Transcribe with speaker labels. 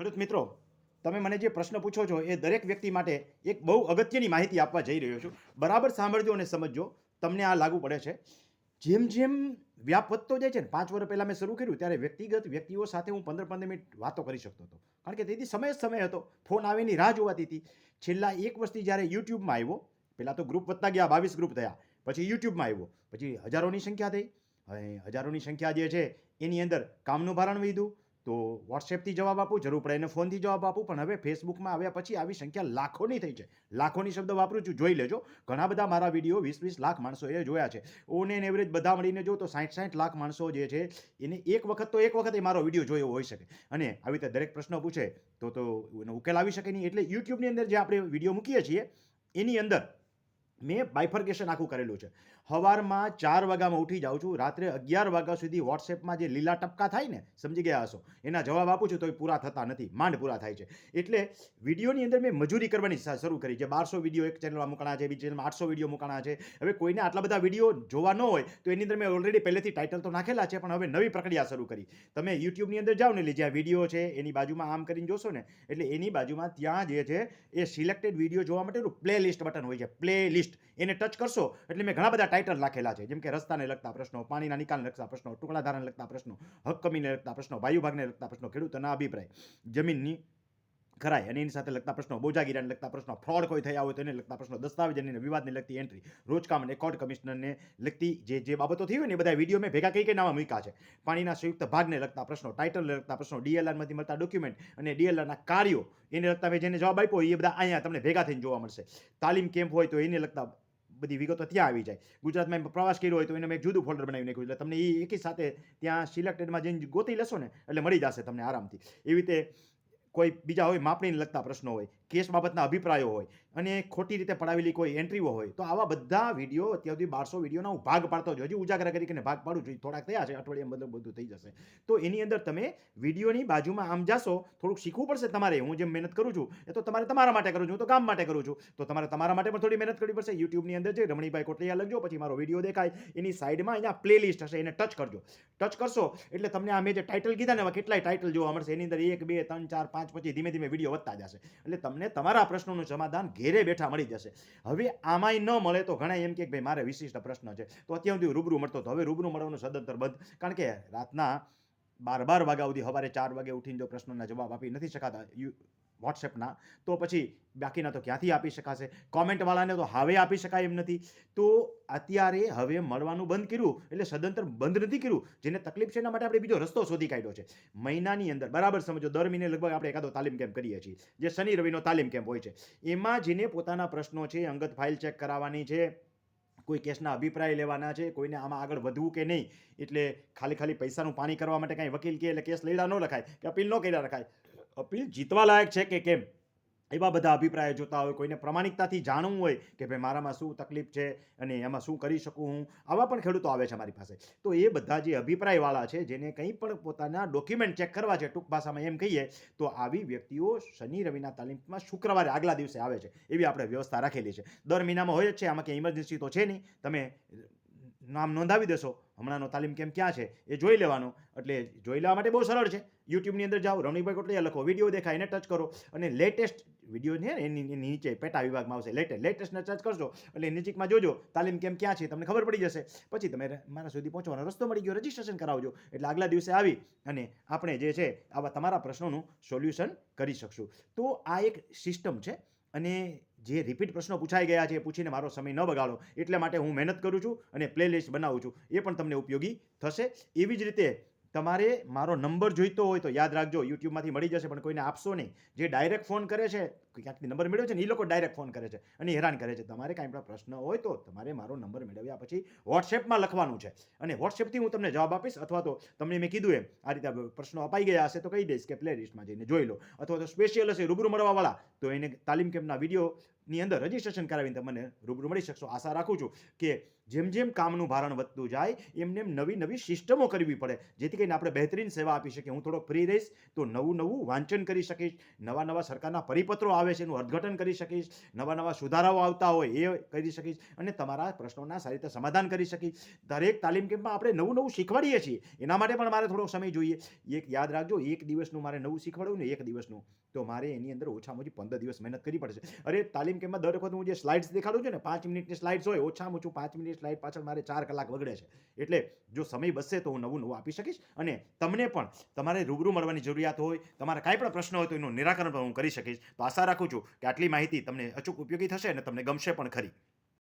Speaker 1: ખેડૂત મિત્રો, તમે મને જે પ્રશ્ન પૂછો છો એ દરેક વ્યક્તિ માટે એક બહુ અગત્યની માહિતી આપવા જઈ રહ્યો છું. બરાબર સાંભળજો અને સમજજો, તમને આ લાગુ પડે છે. જેમ જેમ વ્યાપ વધતો જાય છે ને, પાંચ વર્ષ પહેલાં મેં શરૂ કર્યું ત્યારે વ્યક્તિગત વ્યક્તિઓ સાથે હું પંદર પંદર મિનિટ વાતો કરી શકતો હતો. કારણ કે તેથી સમય જ સમય હતો. ફોન આવેની રાહ જોવાતી હતી. છેલ્લા એક વર્ષથી જ્યારે યુટ્યુબમાં આવ્યો, પહેલાં તો ગ્રુપ વધતા ગયા, બાવીસ ગ્રુપ થયા. પછી યુટ્યુબમાં આવ્યો. પછી હજારોની સંખ્યા થઈ. હજારોની સંખ્યા જે છે, એની અંદર કામનું ભારણ વધ્યું. તો વોટ્સએપથી જવાબ આપું, જરૂર પડે એને ફોનથી જવાબ આપું, પણ હવે ફેસબુકમાં આવ્યા પછી આવી સંખ્યા લાખોની થઈ છે. લાખોની શબ્દ વાપરું છું, જોઈ લેજો. ઘણા બધા મારા વીડિયો વીસ વીસ લાખ માણસોએ જોયા છે. ઓન એન એવરેજ બધા મળીને જો તો સાઠ સાઠ લાખ માણસો જે છે, એને એક વખત તો એક વખત એ મારો વીડિયો જોયો હોઈ શકે. અને આવી રીતે દરેક પ્રશ્ન પૂછે, તો તો એનો ઉકેલ આવી શકે નહીં. એટલે યુટ્યુબની અંદર જે આપણે વીડિયો મૂકીએ છીએ, એની અંદર મેં બાયફર્ગેશન આખું કરેલું છે. સવારમાં ચાર વાગ્યામાં ઉઠી જાઉં છું. રાત્રે અગિયાર વાગ્યા સુધી વોટ્સએપમાં જે લીલા ટપકા થાય ને, સમજી ગયા હશો? એના જવાબ આપું છું તો એ પૂરા થતા નથી. માંડ પૂરા થાય છે. એટલે વિડીયોની અંદર મેં મજૂરી કરવાની શરૂ કરી છે. બારસો વીડિયો એક ચેનલમાં મૂકણા છે, બીજી ચેનલમાં આઠસો વીડિયો મૂકણા છે. હવે કોઈને આટલા બધા વીડિયો જોવા ન હોય, તો એની અંદર મેં ઓલરેડી પહેલેથી ટાઇટલ તો નાખેલા છે, પણ હવે નવી પ્રક્રિયા શરૂ કરી. તમે યુટ્યુબની અંદર જાઓ ને એટલે જ્યાં વીડિયો છે, એની બાજુમાં આમ કરીને જોશો ને, એટલે એની બાજુમાં ત્યાં જે છે, એ સિલેક્ટેડ વીડિયો જોવા માટેનું પ્લે લિસ્ટ બટન હોય છે. પ્લે લિસ્ટ એને ટચ કરશો એટલે મેં ઘણા બધા ટાઇટલ રાખેલા છે. જેમ કે રસ્તાને લગતા પ્રશ્નો, પાણીના નિકાલને લગતા પ્રશ્નો ટુકડા ધારાને લગતા પ્રશ્નો હક કમીને લગતા પ્રશ્નો, વાયુભાગને લગતા પ્રશ્નો, ખેડૂતોના અભિપ્રાય, જમીનની ખરાઈ અને એની સાથે લગતા પ્રશ્નો, બોજાગીરાને લગતા પ્રશ્નો ફ્રોડ કોઈ થયા હોય તો એને લગતા પ્રશ્નો દસ્તાવેજ અને વિવાદને લગતી એન્ટ્રી રોજકામ અને કોર્ટ કમિશનરને લગતી જે જે બાબતો થઈ હોય ને એ બધા વીડિયો મેં ભેગા કઈ કઈ નામાં મૂક્યા છે. પાણીના સંયુક્ત ભાગને લગતા પ્રશ્નો ટાઇટલને લગતા પ્રશ્નો ડીએલઆરમાંથી મળતા ડોક્યુમેન્ટ અને ડીએલઆરના કાર્યો એને લગતા મેં જેને જવાબ આપ્યો એ બધા અહીંયા તમને ભેગા થઈને જોવા મળશે. તાલીમ કેમ્પ હોય તો એને લગતા બધી વિગતો ત્યાં આવી જાય. ગુજરાતમાં પ્રવાસ કર્યો હોય તો એને મેં જુદું ફોલ્ડર બનાવી નાખ્યું. એટલે તમને એ એકી સાથે ત્યાં સિલેક્ટેડમાં જઈને ગોતી લેશો ને એટલે મળી જશે તમને આરામથી. એવી રીતે કોઈ બીજા હોય, માપણીને લગતા પ્રશ્નો હોય, કેસ બાબતના અભિપ્રાયો હોય અને ખોટી રીતે પડાવેલી કોઈ એન્ટ્રીઓ હોય, તો આવા બધા વીડિયો અત્યાર સુધી બારસો વિડીયોના હું ભાગ પાડતો જ હજી ઉજાગરા કરીને ભાગ પાડું છું. થોડાક થયા છે અઠવાડિયા મતલબ બધું થઈ જશે. તો એની અંદર તમે વિડીયોની બાજુમાં આમ જાશો, થોડુંક શીખવું પડશે તમારે. હું જેમ મહેનત કરું છું, એ તો તમારે તમારા માટે કરું છું તો કામ માટે કરું છું. તો તમારે તમારા માટે પણ થોડી મહેનત કરવી પડશે. યુટ્યુબની અંદર જે રમણીભાઈ કોટલિયા લખજો, પછી મારો વીડિયો દેખાય. એની સાઈડમાં અહીંયા પ્લેલિસ્ટ હશે, એને ટચ કરજો. ટચ કરશો એટલે તમને આ મેં જે ટાઇટલ કીધા ને કેટલાય ટાઇટલ જોવા મળશે. એની અંદર એક, બે, ત્રણ, ચાર પાંચ પછી ધીમે ધીમે વીડિયો વધતા જશે. એટલે તમને તમારા પ્રશ્નોનું સમાધાન ઘેરે બેઠા મળી જશે. હવે આમાંય ન મળે તો ઘણા એમ કે ભાઈ મારે વિશિષ્ટ પ્રશ્ન છે. તો અત્યાર સુધી રૂબરૂ મળતો હતો હવે રૂબરૂ મળવાનું સદંતર બંધ. કારણ કે રાતના બાર બાર વાગ્યા સુધી સવારે ચાર વાગે ઉઠીને જો પ્રશ્નોના જવાબ આપી નથી શકાતા વોટ્સએપના. તો પછી બાકીના તો ક્યાંથી આપી શકાશે? કોમેન્ટવાળાને તો હવે આપી શકાય એમ નથી. તો અત્યારે હવે મળવાનું બંધ કર્યું, એટલે સદંતર બંધ નથી કર્યું, જેને તકલીફ છે એના માટે આપણે બીજો રસ્તો શોધી કાઢ્યો છે. મહિનાની અંદર, બરાબર સમજો, દર મહિને લગભગ આપણે એકાદો તાલીમ કેમ્પ કરીએ છીએ, જે શનિ રવિનો તાલીમ કેમ્પ હોય છે. એમાં જેને પોતાના પ્રશ્નો છે, અંગત ફાઇલ ચેક કરાવવાની છે, કોઈ કેસના અભિપ્રાય લેવાના છે, કોઈને આમાં આગળ વધવું કે નહીં, એટલે ખાલી ખાલી પૈસાનું પાણી કરવા માટે કાંઈ વકીલ કે એટલે કેસ લઈડા ન લખાય, કે અપીલ ન કર્યા રખાય અપીલ જીતવા લાયક છે કે કેમ? એવા બધા અભિપ્રાય જોતા હોય, કોઈને પ્રમાણિકતાથી જાણવું હોય કે ભાઈ મારામાં શું તકલીફ છે અને એમાં શું કરી શકું હું, આવા પણ ખેડૂતો આવે છે મારી પાસે. તો એ બધા જે અભિપ્રાયવાળા છે, જેને કંઈ પણ પોતાના ડોક્યુમેન્ટ ચેક કરવા છે, ટૂંક ભાષામાં એમ કહીએ, તો આવી વ્યક્તિઓ શનિ રવિના તાલીમમાં શુક્રવારે આગલા દિવસે આવે છે. એવી આપણે વ્યવસ્થા રાખેલી છે. દર મહિનામાં હોય જ છે, આમાં કંઈ ઇમરજન્સી તો છે નહીં. તમે નામ નોંધાવી દેશો. હમણાંનો તાલીમ કેમ ક્યાં છે એ જોઈ લેવાનો. એટલે જોઈ લેવા માટે બહુ સરળ છે. યુટ્યુબની અંદર જાઓ રમણીભાઈ કોટલિયા લખો, વીડિયો દેખાય, એને ટચ કરો અને લેટેસ્ટ વીડિયો છે ને, એની નીચે પેટા વિભાગમાં આવશે. લેટેસ્ટ લેટેસ્ટને ટચ કરશો એટલે નજીકમાં જોજો, તાલીમ કેમ ક્યાં છે તમને ખબર પડી જશે. પછી તમે મારા સુધી પહોંચવાનો રસ્તો મળી ગયો રજીસ્ટ્રેશન કરાવજો. એટલે આગલા દિવસે આવી અને આપણે જે છે આવા તમારા પ્રશ્નોનું સોલ્યુશન કરી શકશું. તો આ એક સિસ્ટમ છે અને જે રિપીટ પ્રશ્નો પૂછાઈ ગયા છે એ પૂછીને મારો સમય ન બગાડો એટલે માટે હું મહેનત કરું છું અને પ્લેલિસ્ટ બનાવું છું. એ પણ તમને ઉપયોગી થશે. એવી જ રીતે તમારે મારો નંબર જોઈતો હોય તો યાદ રાખજો, યુટ્યુબમાંથી મળી જશે, પણ કોઈને આપશો નહીં. જે ડાયરેક્ટ ફોન કરે છે ક્યાંકથી નંબર મેળવે છે ને, એ લોકો ડાયરેક્ટ ફોન કરે છે અને હેરાન કરે છે. તમારે કાંઈ પણ પ્રશ્ન હોય તો તમારે મારો નંબર મેળવ્યા પછી વોટ્સએપમાં લખવાનું છે. અને વોટ્સએપથી હું તમને જવાબ આપીશ અથવા તો તમને મેં કીધું એમ, આ રીતે પ્રશ્નો અપાઈ ગયા હશે તો કહી દઈશ કે પ્લે લિસ્ટમાં જઈને જોઈ લો. અથવા તો સ્પેશિયલ હશે, રૂબરૂ મળવાવાળા, તો એને તાલીમ કેમ્પના વીડિયો ની અંદર રજીસ્ટ્રેશન કરાવીને તમને રૂબરૂ મળી શકશો. આશા રાખું છું કે જેમ જેમ કામનું ભારણ વધતું જાય, એમ એમ નવી નવી સિસ્ટમો કરવી પડે. જેથી કરીને આપણે બહેતરીન સેવા આપી શકીએ. હું થોડો ફ્રી રહીશ તો નવું નવું વાંચન કરી શકીશ, નવા નવા સરકારના પરિપત્રો આવે છે એનું અર્થઘટન કરી શકીશ, નવા નવા સુધારાઓ આવતા હોય એ કરી શકીશ અને તમારા પ્રશ્નોના સારી રીતે સમાધાન કરી શકીશ. દરેક તાલીમ કેમ્પમાં આપણે નવું નવું શીખવાડીએ છીએ. એના માટે પણ મારે થોડો સમય જોઈએ. એક યાદ રાખજો, એક દિવસનું મારે નવું શીખવાડવું ને એક દિવસનું. તો મારે એની અંદર ઓછામાં ઓછી પંદર દિવસ મહેનત કરવી પડશે. અરે, તાલીમ કેમ્પમાં દર વખત હું જે સ્લાઇડ્સ દેખાડું છું ને, પાંચ મિનિટની સ્લાઇડ્સ હોય, ઓછામાં ઓછું પાંચ મિનિટ સ્લાઇડ પાછળ મારે ચાર કલાક વગડે છે. એટલે જો સમય બચશે તો હું નવું નવું આપી શકીશ. અને તમને પણ તમારે રૂબરૂ મળવાની જરૂરિયાત હોય, તમારા કાંઈ પણ પ્રશ્ન હોય તો એનું નિરાકરણ પણ હું કરી શકીશ. તો આશા રાખું છું કે આટલી માહિતી તમને અચૂક ઉપયોગી થશે અને તમને ગમશે પણ ખરી.